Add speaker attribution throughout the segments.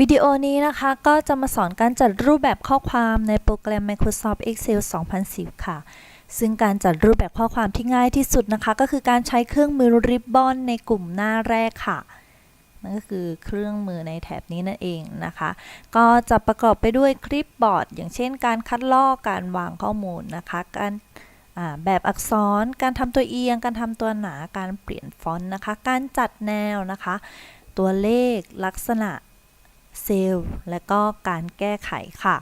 Speaker 1: วิดีโอนี้นะคะก็จะมาสอนการจัดรูปแบบข้อความในโปรแกรม Microsoft Excel 2010 ค่ะ ซึ่งการจัดรูปแบบข้อความที่ง่ายที่สุดนะคะ ก็คือการใช้เครื่องมือริบบอนในกลุ่มหน้าแรกค่ะ นั่นก็คือเครื่องมือในแถบนี้นั่นเองนะคะ ก็จะประกอบไปด้วยคลิปบอร์ด อย่างเช่น การคัดลอกการวางข้อมูลนะคะ การแบบอักษร การทำตัวเอียง การทำตัวหนา การเปลี่ยนฟอนต์นะคะ การจัดแนวนะคะ ตัวเลขลักษณะ เซลล์และก็การแก้ไขค่ะ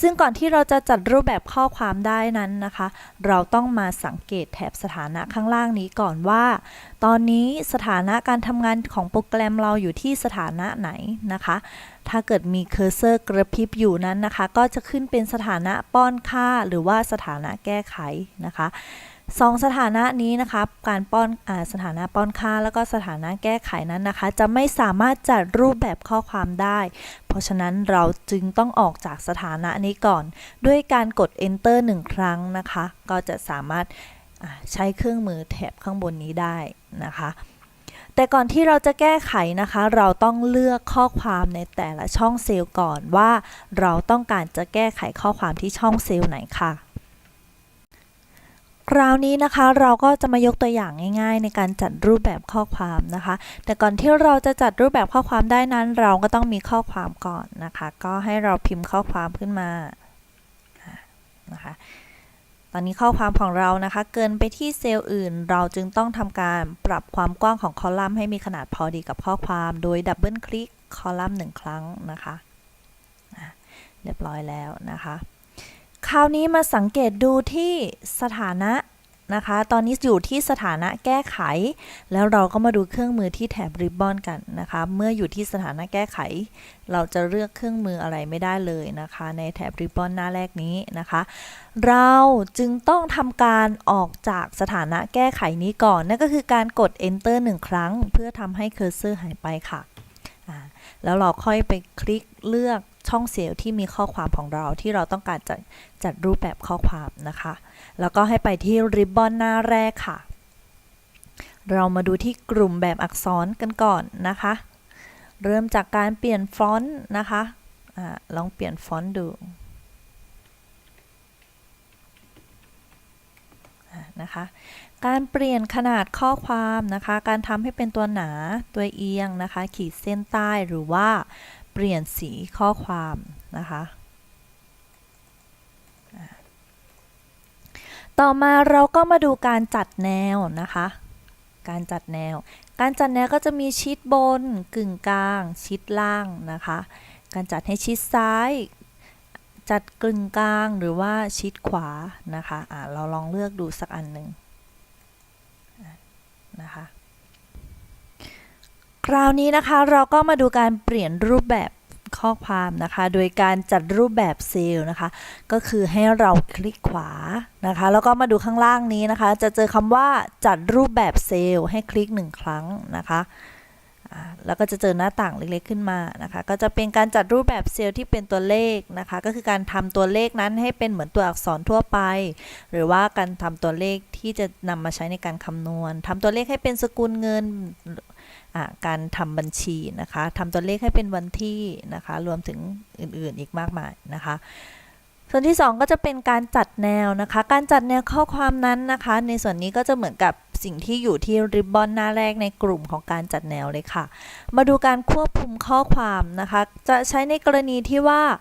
Speaker 1: ซึ่งก่อนที่เราจะจัดรูปแบบข้อความได้นั้นนะคะ เราต้องมาสังเกตแถบสถานะข้างล่างนี้ก่อนว่า ตอนนี้สถานะการทำงานของโปรแกรมเราอยู่ที่สถานะไหนนะคะ ถ้าเกิดมีเคอร์เซอร์กระพริบอยู่นั้นนะคะ ก็จะขึ้นเป็นสถานะป้อนค่าหรือว่าสถานะแก้ไขนะคะ สองสถานะนี้นะคะการป้อนอสถานะป้อนค่า แล้วก็สถานะแก้ไขนั้นนะคะ จะไม่สามารถจัดรูปแบบข้อความได้ เพราะฉะนั้นเราจึงต้องออกจากสถานะนี้ก่อน ด้วยการกด enter หนึ่งครั้งนะคะ ก็จะสามารถใช้เครื่องมือแถบข้างบนนี้ได้นะคะ แต่ก่อนที่เราจะแก้ไขนะคะ เราต้องเลือกข้อความในแต่ละช่องเซลล์ก่อนว่า เราต้องการจะแก้ไขข้อความที่ช่องเซลล์ไหนค่ะ คราวนี้นะคะเราก็จะมายกตัวอย่างง่าย ๆ ในการจัดรูปแบบข้อความนะคะ แต่ก่อนที่เราจะจัดรูปแบบข้อความได้นั้น เราก็ต้องมีข้อความก่อนนะคะ ก็ให้เราพิมพ์ข้อความขึ้นมานะคะตอนนี้ข้อความของเรานะคะ เกินไปที่เซลล์อื่น เราจึงต้องทำการปรับความกว้างของคอลัมน์ให้มีขนาดพอดีกับข้อความโดยดับเบิลคลิกคอลัมน์หนึ่งครั้งนะคะเรียบร้อยแล้วนะคะ คราวนี้มาสังเกตดูที่สถานะนะคะ ตอนนี้อยู่ที่สถานะแก้ไข แล้วเราก็มาดูเครื่องมือที่แถบริบบอนกันนะคะ เมื่ออยู่ที่สถานะแก้ไข เราจะเลือกเครื่องมืออะไรไม่ได้เลยนะคะ ในแถบริบบอนหน้าแรกนี้นะคะ เราจึงต้องทำการออกจากสถานะแก้ไขนี้ก่อน นั่นก็คือการกด enter หนึ่งครั้ง เพื่อทำให้เคอร์เซอร์หายไปค่ะ แล้วเราค่อยไปคลิกเลือก ช่องเซลล์ที่มีข้อความของเราที่เราต้องการจะจัดรูปแบบข้อความนะคะ แล้วก็ให้ไปที่ริบบอนหน้าแรกค่ะ เรามาดูที่กลุ่มแบบอักษรกันก่อนนะคะ เริ่มจากการเปลี่ยนฟอนต์นะคะอาลองเปลี่ยนฟอนต์ดูนะคะการเปลี่ยนขนาดข้อความนะคะ การทำให้เป็นตัวหนาตัวเอียงนะคะ ขีดเส้นใต้หรือว่า ปลี่ยนสีข้อความนะคะต่อมาเราก็มาดูการจัดแนวนะคะ การจัดแนว การจัดแนวก็จะมีชิดบน กึ่งกลาง ชิดล่างนะคะ การจัดให้ชิดซ้าย จัดกึ่งกลางหรือว่าชิดขวานะคะะเราลองเลือกดูสักอันหนึ่งนะคะ คราวนี้นะคะเราก็มาดูการเปลี่ยนรูปแบบข้อความนะคะ โดยการจัดรูปแบบเซลล์นะคะ ก็คือให้เราคลิกขวานะคะ แล้วก็มาดูข้างล่างนี้นะคะ จะเจอคำว่าจัดรูปแบบเซลล์ให้คลิกหนึ่งครั้งนะคะแล้วก็จะเจอหน้าต่างเล็กๆขึ้นมานะคะ ก็จะเป็นการจัดรูปแบบเซลล์ที่เป็นตัวเลขนะคะ ก็คือการทำตัวเลขนั้นให้เป็นเหมือนตัวอักษรทั่วไป หรือว่าการทำตัวเลขที่จะนำมาใช้ในการคำนวณทำตัวเลขให้เป็นสกุลเงิน การทำบัญชีนะคะทำตัวเลขให้เป็นวันที่นะคะ รวมถึงอื่นๆอีกมากมายนะคะส่วนที่ 2 ก็จะเป็นการจัดแนวนะคะ การจัดแนวข้อความนั้นนะคะ ในส่วนนี้ก็จะเหมือนกับสิ่งที่อยู่ที่ริบบอนหน้าแรกในกลุ่มของการจัดแนวเลยค่ะ มาดูการควบคุมข้อความนะคะ จะใช้ในกรณีที่ว่าอ่า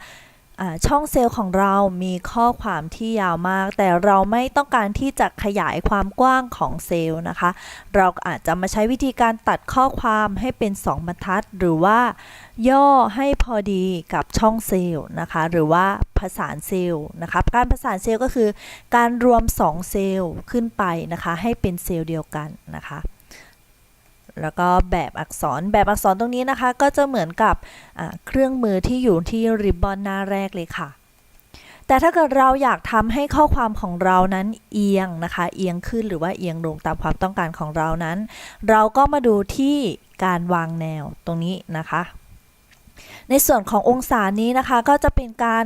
Speaker 1: ช่องเซลล์ของเรามีข้อความที่ยาวมาก แต่เราไม่ต้องการที่จะขยายความกว้างของเซลล์นะคะ เราอาจจะมาใช้วิธีการตัดข้อความให้เป็น 2 บรรทัด หรือว่า ย่อให้พอดีกับช่องเซลล์นะคะ หรือว่าผสานเซลล์นะคะการผสานเซลล์ก็คือ การรวม 2 เซลล์ขึ้นไปนะคะ ให้เป็นเซลล์เดียวกันนะคะ แล้วก็แบบอักษรแบบอักษรตรงนี้นะคะ ก็จะเหมือนกับเครื่องมือที่อยู่ที่ริบบอนหน้าแรกเลยค่ะ แต่ถ้าเกิดเราอยากทำให้ข้อความของเรานั้นเอียงนะคะ เอียงขึ้นหรือว่าเอียงลงตามความต้องการของเรานั้น เราก็มาดูที่การวางแนวตรงนี้นะคะ ในส่วนขององศานี้นะคะก็จะเป็นการ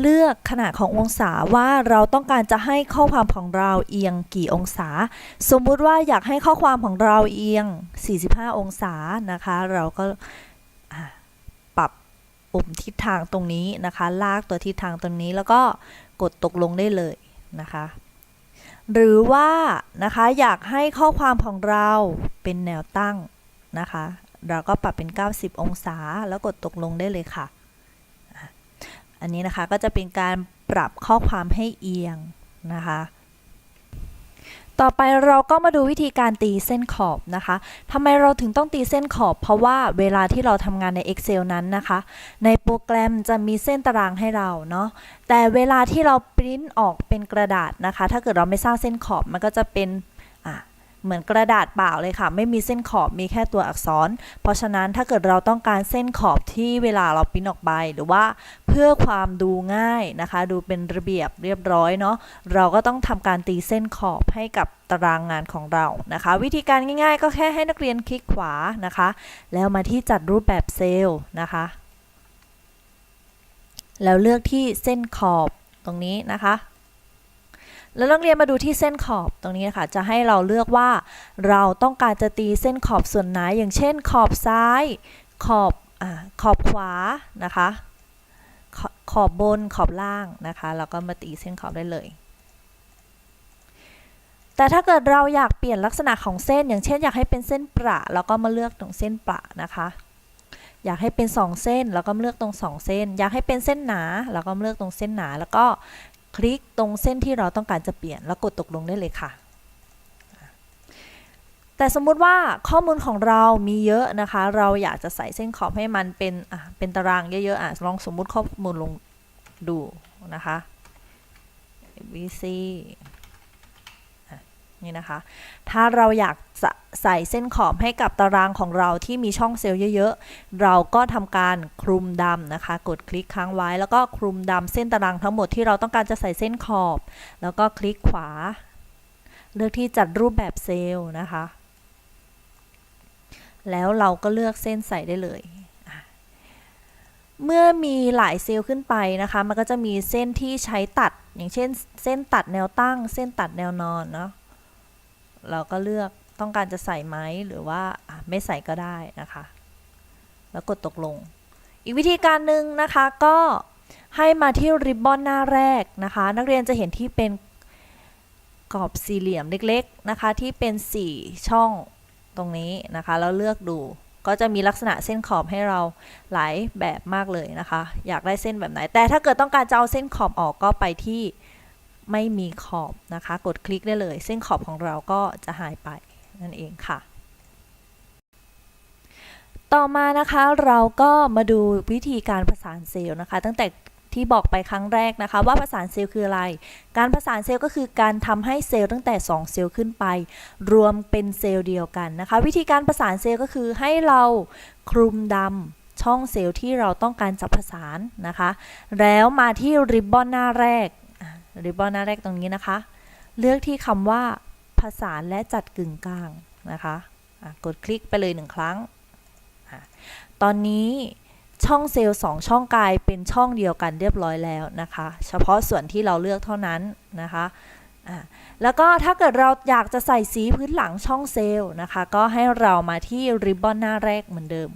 Speaker 1: เลือกขนาดขององศาว่าเราต้องการจะให้ข้อความของเราเอียงกี่องศา สมมุติว่าอยากให้ข้อความของเราเอียง 45 องศานะคะ เราก็ปรับปุ่มทิศทางตรงนี้นะคะ ลากตัวทิศทางตรงนี้แล้วก็กดตกลงได้เลยนะคะ หรือว่านะคะอยากให้ข้อความของเราเป็นแนวตั้งนะคะ เราก็ปรับเป็น 90 องศา แล้วกดตกลงได้เลยค่ะ อันนี้นะคะก็จะเป็นการปรับข้อความให้เอียงนะคะ ต่อไปเราก็มาดูวิธีการตีเส้นขอบนะคะทำไมเราถึงต้องตีเส้นขอบ เพราะว่าเวลาที่เราทำงานใน Excel นั้นนะคะ ในโปรแกรมจะมีเส้นตารางให้เราเนาะ แต่เวลาที่เราปริ้นออกเป็นกระดาษนะคะ ถ้าเกิดเราไม่สร้างเส้นขอบมันก็จะเป็น เหมือนกระดาษเปล่าเลยค่ะ ไม่มีเส้นขอบมีแค่ตัวอักษร เพราะฉะนั้นถ้าเกิดเราต้องการเส้นขอบที่เวลาเราปิ้นออกไป หรือว่าเพื่อความดูง่ายนะคะ ดูเป็นระเบียบเรียบร้อยเนาะเราก็ต้องทำการตีเส้นขอบให้กับตารางงานของเรานะคะ วิธีการง่าย ๆ ก็แค่ให้นักเรียนคลิกขวานะคะ แล้วมาที่จัดรูปแบบเซลล์นะคะ แล้วเลือกที่เส้นขอบตรงนี้นะคะ แล้วนักเรียนมาดูที่เส้นขอบตรงนี้นะคะจะให้เราเลือกว่า เราต้องการจะตีเส้นขอบส่วนไหน อย่างเช่น ขอบซ้าย ขอบอขอบขวานะคะ ขอขอบบนขอบล่างนะคะแล้วก็มาตีเส้นขอบได้เลย แต่ถ้าเกิดเราอยากเปลี่ยนลักษณะของเส้น อย่างเช่น อยากให้เป็นเส้นประแล้วก็มาเลือกตรงเส้นประนะคะอยากให้เป็น 2 เส้น แล้วก็เลือกตรง 2 เส้น อยากให้เป็นเส้นหนา แล้วก็เลือกตรงเส้นหนา แล้วก็ คลิกตรงเส้นที่เราต้องการจะเปลี่ยนแล้วกดตกลงได้เลยค่ะ แต่สมมุติว่าข้อมูลของเรามีเยอะนะคะ เราอยากจะใส่เส้นขอบให้มันเป็นอะเป็นตารางเยอะๆอะลองสมมุติข้อมูลลงดูนะคะ BC นี่นะคะ ถ้าเราอยากใส่เส้นขอบให้กับตารางของเราที่มีช่องเซลล์เยอะๆ เราก็ทำการคลุมดำนะคะ กดคลิกค้างไว้ แล้วก็คลุมดำเส้นตารางทั้งหมดที่เราต้องการจะใส่เส้นขอบ แล้วก็คลิกขวา เลือกที่จัดรูปแบบเซลล์นะคะ แล้วเราก็เลือกเส้นใส่ได้เลยเมื่อมีหลายเซลล์ขึ้นไปนะคะ มันก็จะมีเส้นที่ใช้ตัด อย่างเช่น เส้นตัดแนวตั้ง เส้นตัดแนวนอนเนาะ เราก็เลือกต้องการจะใส่ไหมหรือว่าไม่ใส่ก็ได้นะคะ แล้วกดตกลง อีกวิธีการหนึ่งนะคะก็ให้มาที่ริบบอนหน้าแรกนะคะ นักเรียนจะเห็นที่เป็นกรอบสี่เหลี่ยมเล็กๆนะคะ ที่เป็น 4 ช่องตรงนี้นะคะ แล้วเลือกดูก็จะมีลักษณะเส้นขอบให้เราหลายแบบมากเลยนะคะ อยากได้เส้นแบบไหน แต่ถ้าเกิดต้องการจะเอาเส้นขอบออกก็ไปที่ ไม่มีขอบนะคะ กดคลิกได้เลย เส้นขอบของเราก็จะหายไปนั่นเองค่ะ ต่อมานะคะเราก็มาดูวิธีการผสานเซลล์นะคะ ตั้งแต่ที่บอกไปครั้งแรกนะคะ ว่าผสานเซลล์คืออะไร การผสานเซลล์ก็คือการทำให้เซลล์ตั้งแต่ 2 เซลล์ขึ้นไป รวมเป็นเซลล์เดียวกันนะคะ วิธีการผสานเซลล์ก็คือให้เราคลุมดำช่องเซลล์ที่เราต้องการจะผสานนะคะ แล้วมาที่ริบบอนหน้าแรก ริบบอนหน้าแรกตรงนี้นะคะ เลือกที่คำว่าผสานและจัดกึ่งกลางนะคะะกดคลิกไปเลยหนึ่งครั้ง ตอนนี้ช่องเซลล์สองช่องกลายเป็นช่องเดียวกันเรียบร้อยแล้วนะคะ เฉพาะส่วนที่เราเลือกเท่านั้นนะคะอะแล้วก็ถ้าเกิดเราอยากจะใส่สีพื้นหลังช่องเซลล์นะคะ ก็ให้เรามาที่ริบบอนหน้าแรกเหมือนเดิม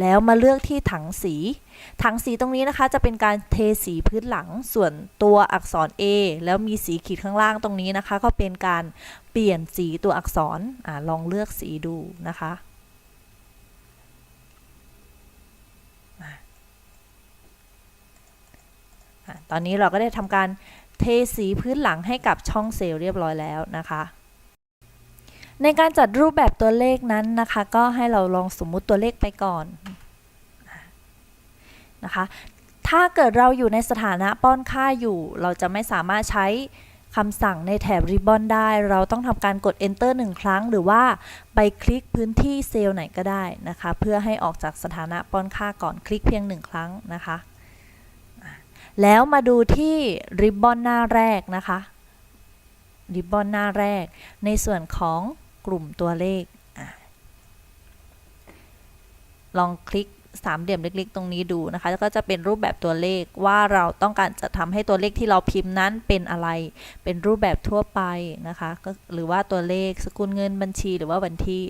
Speaker 1: แล้วมาเลือกที่ถังสี ถังสีตรงนี้นะคะจะเป็นการเทสีพื้นหลังส่วนตัวอักษร A แล้วมีสีขีดข้างล่างตรงนี้นะคะ ก็เป็นการเปลี่ยนสีตัวอักษรอลองเลือกสีดูนะคะอะตอนนี้เราก็ได้ทำการเทสีพื้นหลังให้กับช่องเซลล์เรียบร้อยแล้วนะคะ ในการจัดรูปแบบตัวเลขนั้นนะคะ ก็ให้เราลองสมมุติตัวเลขไปก่อนนะคะ ถ้าเกิดเราอยู่ในสถานะป้อนค่าอยู่ เราจะไม่สามารถใช้คำสั่งในแถบริบบอนได้ เราต้องทำการกด enter หนึ่งครั้ง หรือว่าไปคลิกพื้นที่เซลล์ไหนก็ได้นะคะ เพื่อให้ออกจากสถานะป้อนค่าก่อนคลิกเพียงหนึ่งครั้งนะคะ แล้วมาดูที่ริบบอนหน้าแรกนะคะ ริบบอนหน้าแรก ในส่วนของ กลุ่มตัวเลขอลองคลิกสามเหลี่ยมเล็กๆ ตรงนี้ดูนะคะ แล้วก็จะเป็นรูปแบบตัวเลขว่าเราต้องการจะทำให้ตัวเลขที่เราพิมพ์นั้นเป็นอะไร เป็นรูปแบบทั่วไปนะคะก็หรือว่าตัวเลขสกุลเงินบัญชีหรือว่าวันที่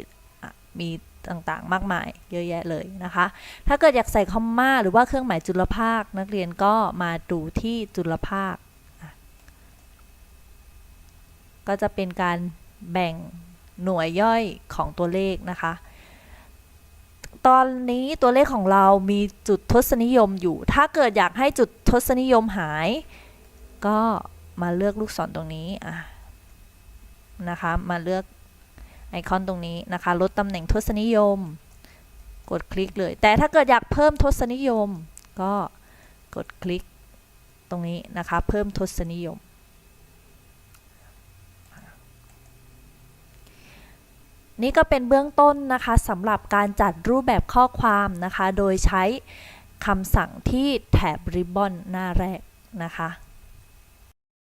Speaker 1: มีต่างๆ มากมายเยอะแยะเลยนะคะ ถ้าเกิดอยากใส่คอมมาหรือว่าเครื่องหมายจุลภาค นักเรียนก็มาดูที่จุลภาค ก็จะเป็นการแบ่ง หน่วยย่อยของตัวเลขนะคะ ตอนนี้ตัวเลขของเรามีจุดทศนิยมอยู่ ถ้าเกิดอยากให้จุดทศนิยมหาย ก็มาเลือกลูกศรตรงนี้อะนะคะ มาเลือกไอคอนตรงนี้นะคะ ลดตำแหน่งทศนิยม กดคลิกเลย แต่ถ้าเกิดอยากเพิ่มทศนิยม ก็กดคลิกตรงนี้นะคะ เพิ่มทศนิยม นี่ก็เป็นเบื้องต้นนะคะสำหรับการจัดรูปแบบข้อความนะคะ โดยใช้คำสั่งที่แถบริบบอนหน้าแรกนะคะ